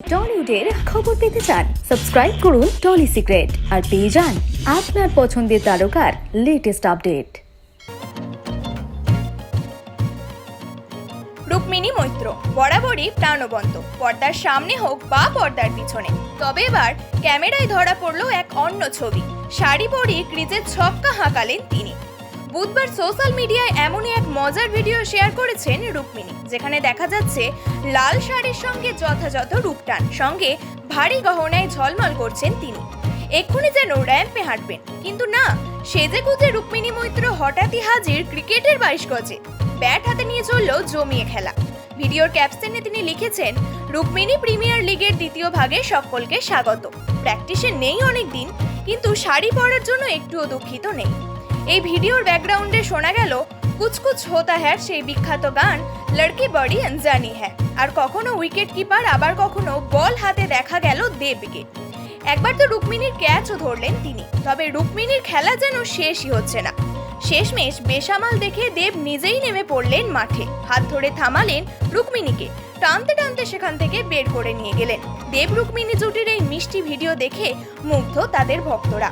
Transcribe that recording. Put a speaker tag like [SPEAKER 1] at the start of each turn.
[SPEAKER 1] টলিউডের খবর পেতে চান, সাবস্ক্রাইব করুন টলি সিক্রেট আর পেয়ে যান আপনার পছন্দের তারকার লেটেস্ট আপডেট
[SPEAKER 2] রুক্মিণী মৈত্র, বরাবরই প্রাণবন্ত, পর্দার সামনে হোক বা পর্দার পিছনে। তবে এবার ক্যামেরায় ধরা পড়ল এক অন্য ছবি, শাড়ি পরে ক্রিজের ছক্কা হাঁকালেন তিনি। বুধবার সোশ্যাল মিডিয়ায় এমনই এক মজার ভিডিও শেয়ার করেছেন রুক্মিণী, যেখানে দেখা যাচ্ছে লাল শাড়ির সঙ্গে যথাযথ রূপটান, সঙ্গে ভারী গহনায় ঝলমল করছেন তিনি। এক্ষুনি যেন র্যাম্পে হাঁটবেন। কিন্তু না, সেজে গুজে রুক্মিণী মৈত্র হঠাৎই হাজির ক্রিকেটের বাইশ গজে। ব্যাট হাতে নিয়ে চলল জমিয়ে খেলা। ভিডিওর ক্যাপশনে তিনি লিখেছেন, রুক্মিণী প্রিমিয়ার লিগের দ্বিতীয় ভাগে সকলকে স্বাগত। প্র্যাকটিসে নেই অনেক দিন কিন্তু শাড়ি পরার জন্য একটুও দুঃখিত নেই। এই ভিডিওর ব্যাকগ্রাউন্ডে শোনা গেল, কুচকুচ হোতা হ্যার সেই বিখ্যাত গান, লড়কি বড়ি আনজানি হ্যাঁ আর কখনো উইকেট কিপার, আবার কখনো বল হাতে দেখা গেল দেবকে। একবার তো রুক্মিণীর ক্যাচও ধরলেন তিনি, তবে রুক্মিণীর খেলা যেন শেষই হচ্ছে না। শেষমেশ বেসামাল দেখে দেব নিজেই নেমে পড়লেন মাঠে। হাত ধরে থামালেন রুক্মিণীকে, টানতে টানতে সেখান থেকে বের করে নিয়ে গেলেন। দেব রুক্মিণী জুটির এই মিষ্টি ভিডিও দেখে মুগ্ধ তাদের ভক্তরা।